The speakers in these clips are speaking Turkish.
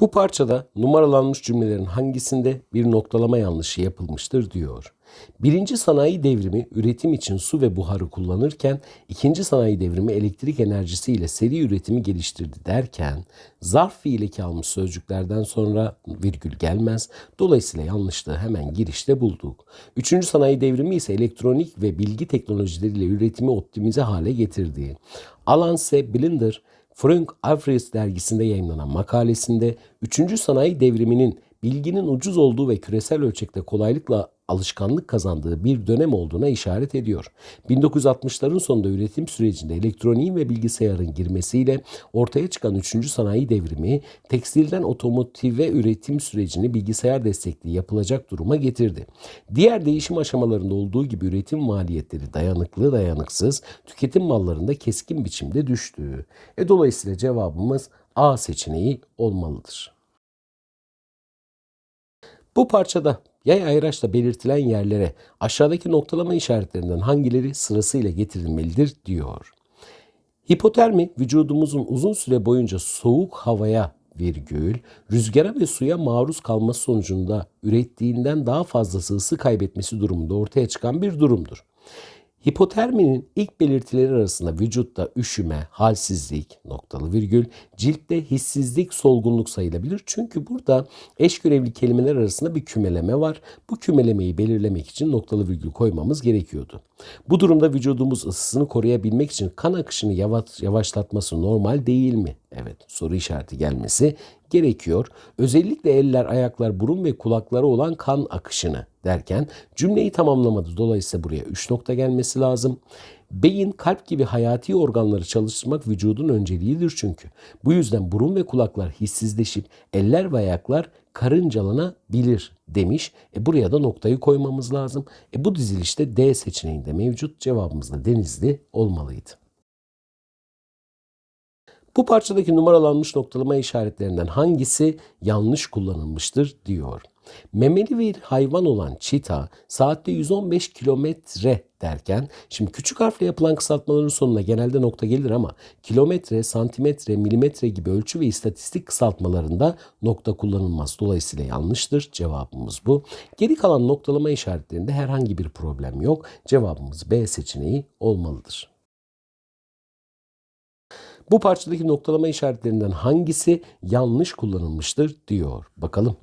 Bu parçada numaralanmış cümlelerin hangisinde bir noktalama yanlışı yapılmıştır diyor. Birinci sanayi devrimi üretim için su ve buharı kullanırken ikinci sanayi devrimi elektrik enerjisiyle seri üretimi geliştirdi derken zarf fiili almış sözcüklerden sonra virgül gelmez. Dolayısıyla yanlışlığı hemen girişte bulduk. Üçüncü sanayi devrimi ise elektronik ve bilgi teknolojileriyle üretimi optimize hale getirdi. Alan C. Blinder Frank Alfred dergisinde yayınlanan makalesinde 3. sanayi devriminin bilginin ucuz olduğu ve küresel ölçekte kolaylıkla alışkanlık kazandığı bir dönem olduğuna işaret ediyor. 1960'ların sonunda üretim sürecinde elektroniğin ve bilgisayarın girmesiyle ortaya çıkan 3. sanayi devrimi tekstilden otomotive üretim sürecini bilgisayar destekli yapılacak duruma getirdi. Diğer değişim aşamalarında olduğu gibi üretim maliyetleri dayanıklı dayanıksız tüketim mallarında keskin biçimde düştü. E dolayısıyla cevabımız A seçeneği olmalıdır. Bu parçada yay ayraçla belirtilen yerlere aşağıdaki noktalama işaretlerinden hangileri sırasıyla getirilmelidir diyor. Hipotermi vücudumuzun uzun süre boyunca soğuk havaya virgül, rüzgara ve suya maruz kalması sonucunda ürettiğinden daha fazlası ısı kaybetmesi durumunda ortaya çıkan bir durumdur. Hipoterminin ilk belirtileri arasında vücutta üşüme, halsizlik, noktalı virgül, ciltte hissizlik, solgunluk sayılabilir. Çünkü burada eş görevli kelimeler arasında bir kümeleme var. Bu kümelemeyi belirlemek için noktalı virgül koymamız gerekiyordu. Bu durumda vücudumuz ısısını koruyabilmek için kan akışını yavaş, yavaşlatması normal değil mi? Evet soru işareti gelmesi gerekiyor. Özellikle eller, ayaklar, burun ve kulaklara olan kan akışını derken cümleyi tamamlamadı. Dolayısıyla buraya 3 nokta gelmesi lazım. Beyin, kalp gibi hayati organları çalıştırmak vücudun önceliğidir çünkü. Bu yüzden burun ve kulaklar hissizleşip eller ve ayaklar karıncalanabilir demiş. E buraya da noktayı koymamız lazım. E bu dizilişte D seçeneğinde mevcut. Cevabımız da denizli olmalıydı. Bu parçadaki numaralanmış noktalama işaretlerinden hangisi yanlış kullanılmıştır diyor. Memeli bir hayvan olan çita saatte 115 kilometre derken şimdi küçük harfle yapılan kısaltmaların sonuna genelde nokta gelir ama kilometre, santimetre, milimetre gibi ölçü ve istatistik kısaltmalarında nokta kullanılmaz. Dolayısıyla yanlıştır. Cevabımız bu. Geri kalan noktalama işaretlerinde herhangi bir problem yok. Cevabımız B seçeneği olmalıdır. Bu parçadaki noktalama işaretlerinden hangisi yanlış kullanılmıştır diyor. Bakalım.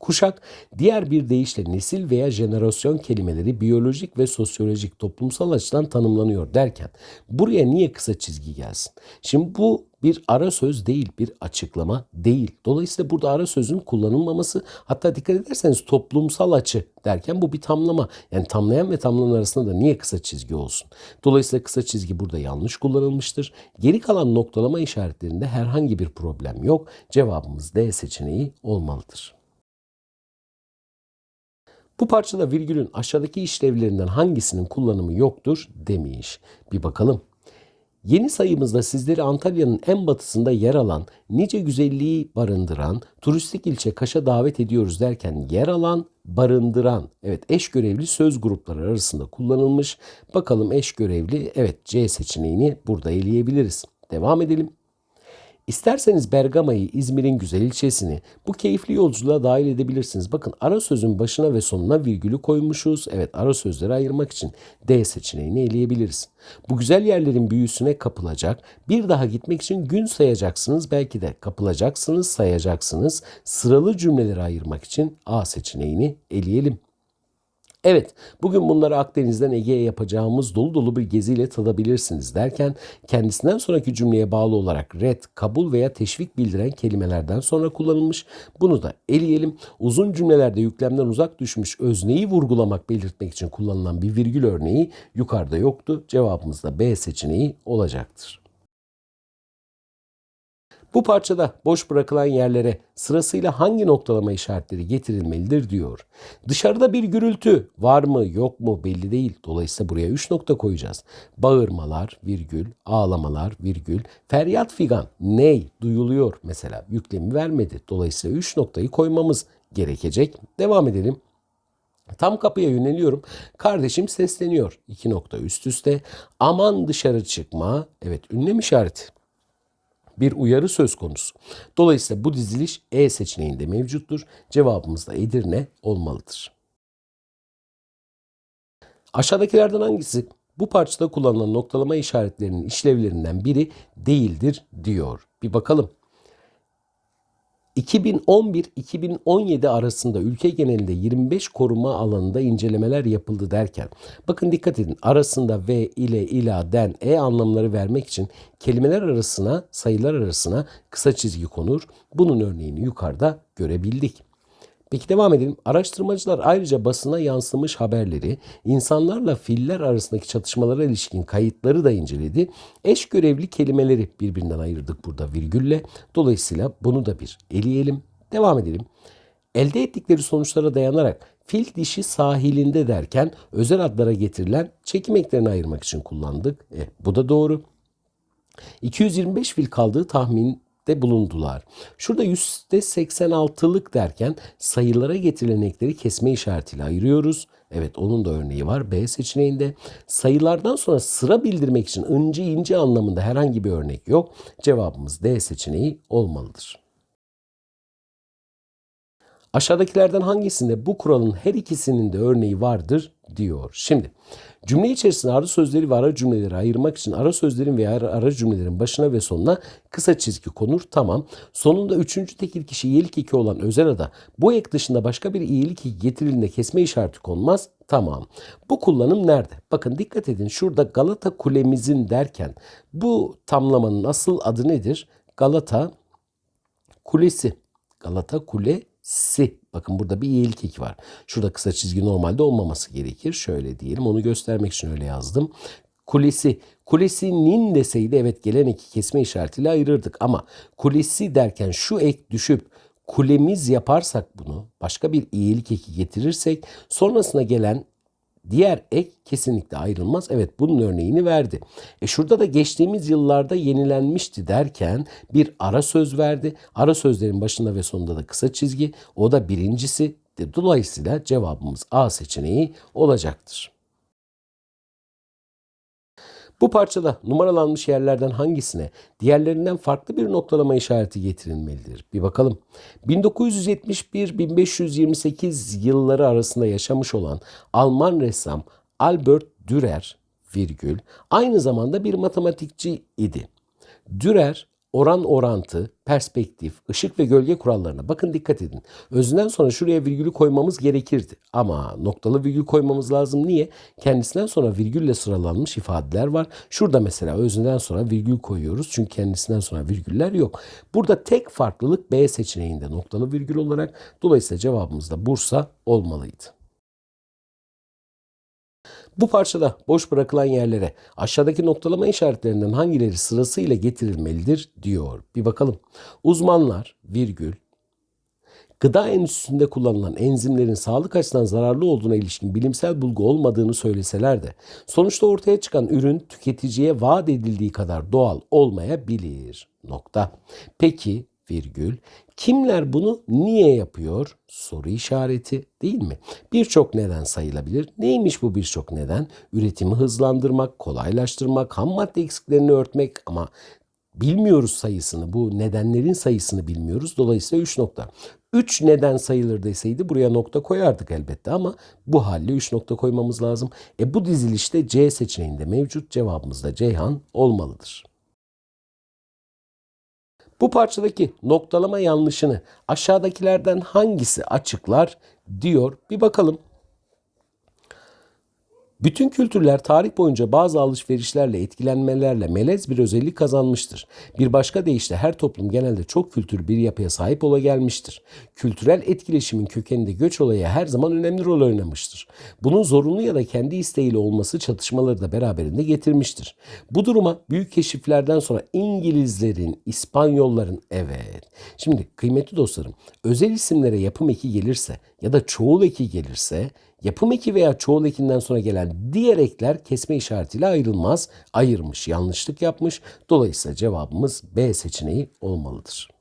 Kuşak diğer bir deyişle nesil veya jenerasyon kelimeleri biyolojik ve sosyolojik toplumsal açıdan tanımlanıyor derken buraya niye kısa çizgi gelsin? Şimdi bu bir ara söz değil, bir açıklama değil. Dolayısıyla burada ara sözün kullanılmaması hatta dikkat ederseniz toplumsal açı derken bu bir tamlama. Yani tamlayan ve tamlanan arasında da niye kısa çizgi olsun? Dolayısıyla kısa çizgi burada yanlış kullanılmıştır. Geri kalan noktalama işaretlerinde herhangi bir problem yok. Cevabımız D seçeneği olmalıdır. Bu parçada virgülün aşağıdaki işlevlerinden hangisinin kullanımı yoktur demiş. Bir bakalım. Yeni sayımızda sizleri Antalya'nın en batısında yer alan, nice güzelliği barındıran, turistik ilçe Kaş'a davet ediyoruz derken yer alan, barındıran, evet eş görevli söz grupları arasında kullanılmış. Bakalım eş görevli, evet C seçeneğini burada eleyebiliriz. Devam edelim. İsterseniz Bergama'yı, İzmir'in güzel ilçesini bu keyifli yolculuğa dahil edebilirsiniz. Bakın ara sözün başına ve sonuna virgülü koymuşuz. Evet ara sözleri ayırmak için D seçeneğini eleyebiliriz. Bu güzel yerlerin büyüsüne kapılacak, bir daha gitmek için gün sayacaksınız. Belki de kapılacaksınız, sayacaksınız. Sıralı cümleleri ayırmak için A seçeneğini eleyelim. Evet, bugün bunları Akdeniz'den Ege'ye yapacağımız dolu dolu bir geziyle tadabilirsiniz derken kendisinden sonraki cümleye bağlı olarak red, kabul veya teşvik bildiren kelimelerden sonra kullanılmış. Bunu da eleyelim. Uzun cümlelerde yüklemden uzak düşmüş özneyi vurgulamak, belirtmek için kullanılan bir virgül örneği yukarıda yoktu. Cevabımız da B seçeneği olacaktır. Bu parçada boş bırakılan yerlere sırasıyla hangi noktalama işaretleri getirilmelidir diyor. Dışarıda bir gürültü var mı yok mu belli değil. Dolayısıyla buraya 3 nokta koyacağız. Bağırmalar, virgül, ağlamalar, virgül, feryat figan, ney duyuluyor mesela yüklemi vermedi. Dolayısıyla 3 noktayı koymamız gerekecek. Devam edelim. Tam kapıya yöneliyorum. Kardeşim sesleniyor. İki nokta üst üste. Aman dışarı çıkma. Evet ünlem işareti. Bir uyarı söz konusu. Dolayısıyla bu diziliş E seçeneğinde mevcuttur. Cevabımız da Edirne olmalıdır. Aşağıdakilerden hangisi bu parçada kullanılan noktalama işaretlerinin işlevlerinden biri değildir diyor. Bir bakalım. 2011-2017 arasında ülke genelinde 25 koruma alanında incelemeler yapıldı derken bakın dikkat edin arasında ve ile ila den e anlamları vermek için kelimeler arasına sayılar arasına kısa çizgi konur. Bunun örneğini yukarıda görebildik. Peki devam edelim. Araştırmacılar ayrıca basına yansımış haberleri, insanlarla filler arasındaki çatışmalara ilişkin kayıtları da inceledi. Eş görevli kelimeleri birbirinden ayırdık burada virgülle. Dolayısıyla bunu da bir eleyelim. Devam edelim. Elde ettikleri sonuçlara dayanarak fil dişi sahilinde derken özel adlara getirilen çekim eklerini ayırmak için kullandık. E, bu da doğru. 225 fil kaldığı tahmin de bulundular. Şurada %86'lık derken sayılara getirilen ekleri kesme işaretiyle ayırıyoruz. Evet onun da örneği var B seçeneğinde. Sayılardan sonra sıra bildirmek için ince ince anlamında herhangi bir örnek yok. Cevabımız D seçeneği olmalıdır. Aşağıdakilerden hangisinde bu kuralın her ikisinin de örneği vardır diyor. Şimdi cümle içerisinde ara sözleri ve ara cümleleri ayırmak için ara sözlerin veya ara, cümlelerin başına ve sonuna kısa çizgi konur. Tamam. Sonunda üçüncü tekil kişi iyilik eki olan özel ada bu ek dışında başka bir iyilik eki getirildiğinde kesme işareti konmaz. Tamam. Bu kullanım nerede? Bakın dikkat edin şurada Galata kulemizin derken bu tamlamanın asıl adı nedir? Galata kulesi. Galata kule si. Bakın burada bir eki var. Şurada kısa çizgi normalde olmaması gerekir. Şöyle diyelim. Onu göstermek için öyle yazdım. Kulesi. Kulesinin deseydi evet gelen eki kesme işaretiyle ayırırdık. Ama kulesi derken şu ek düşüp kulemiz yaparsak bunu başka bir iyilik eki getirirsek sonrasına gelen Diğer ek kesinlikle ayrılmaz. Evet bunun örneğini verdi. E şurada da geçtiğimiz yıllarda yenilenmişti derken bir ara söz verdi. Ara sözlerin başında ve sonunda da kısa çizgi. O da birincisi. Dolayısıyla cevabımız A seçeneği olacaktır. Bu parçada numaralanmış yerlerden hangisine diğerlerinden farklı bir noktalama işareti getirilmelidir? Bir bakalım. 1971-1528 yılları arasında yaşamış olan Alman ressam Albert Dürer virgül aynı zamanda bir matematikçi idi. Dürer oran orantı, perspektif, ışık ve gölge kurallarına bakın dikkat edin. Özünden sonra şuraya virgülü koymamız gerekirdi. Ama noktalı virgül koymamız lazım. Niye? Kendisinden sonra virgülle sıralanmış ifadeler var. Şurada mesela özünden sonra virgül koyuyoruz. Çünkü kendisinden sonra virgüller yok. Burada tek farklılık B seçeneğinde noktalı virgül olarak. Dolayısıyla cevabımız da Bursa olmalıydı. Bu parçada boş bırakılan yerlere aşağıdaki noktalama işaretlerinden hangileri sırasıyla getirilmelidir diyor. Bir bakalım. Uzmanlar virgül gıda endüstrisinde kullanılan enzimlerin sağlık açısından zararlı olduğuna ilişkin bilimsel bulgu olmadığını söyleseler de sonuçta ortaya çıkan ürün tüketiciye vaat edildiği kadar doğal olmayabilir. Nokta. Peki virgül. Kimler bunu niye yapıyor? Soru işareti değil mi? Birçok neden sayılabilir. Neymiş bu birçok neden? Üretimi hızlandırmak, kolaylaştırmak, ham madde eksiklerini örtmek ama bilmiyoruz sayısını. Bu nedenlerin sayısını bilmiyoruz. Dolayısıyla 3 nokta. 3 neden sayılır deseydi buraya nokta koyardık elbette ama bu halde 3 nokta koymamız lazım. E bu dizilişte C seçeneğinde mevcut cevabımız da Ceyhan olmalıdır. Bu parçadaki noktalama yanlışını aşağıdakilerden hangisi açıklar diyor. Bir bakalım. Bütün kültürler tarih boyunca bazı alışverişlerle, etkilenmelerle melez bir özellik kazanmıştır. Bir başka deyişle her toplum genelde çok kültür bir yapıya sahip ola gelmiştir. Kültürel etkileşimin kökeninde göç olayı her zaman önemli rol oynamıştır. Bunun zorunlu ya da kendi isteğiyle olması çatışmaları da beraberinde getirmiştir. Bu duruma büyük keşiflerden sonra İngilizlerin, İspanyolların evet. Şimdi kıymetli dostlarım özel isimlere yapım eki gelirse ya da çoğul eki gelirse Yapım eki veya çoğul ekinden sonra gelen diğer ekler kesme işaretiyle ayrılmaz. Ayırmış, yanlışlık yapmış. Dolayısıyla cevabımız B seçeneği olmalıdır.